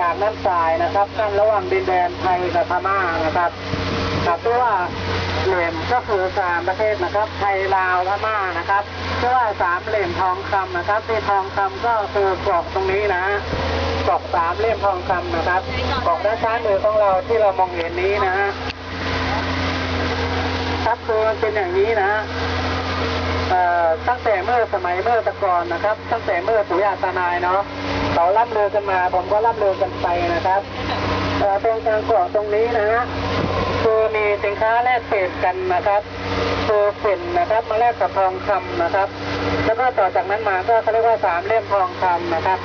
จากน้ำทรายนะครับกั้นระหว่างดินแดนไทยกับพม่านะครับครับเพราะว่าเหลี่ยมก็คือสามประเทศนะครับ ไทยลาวพม่านะครับเพราะว่าสามเหลี่ยมทองคำนะครับที่ทองคำก็คือกรอกตรงนี้นะกรอกสามเหลี่ยมทองคำนะครับกรอกด้านซ้ายมือของเราที่เรามองเห็นนี้นะฮะครับคือมันเป็นอย่างนี้นะเอ่อตั้งแต่เมื่อสมัยเมื่อตะกอนนะครับ ตั้งแต่เมื่อปู่ย่าตานายเนาะ เขาล่ำเรือกันมา ผมก็ล่ำเรือกันไปนะครับเอ่อตรงทางเกาะตรงนี้นะฮะคือมีสินค้าแลกเปลี่ยนกันนะครับคือฝิ่นนะครับ มาแลกกับทองคำนะครับ แล้วก็ต่อจากนั้นมาก็เขาเรียกว่าสามเล่มทองคำนะครับ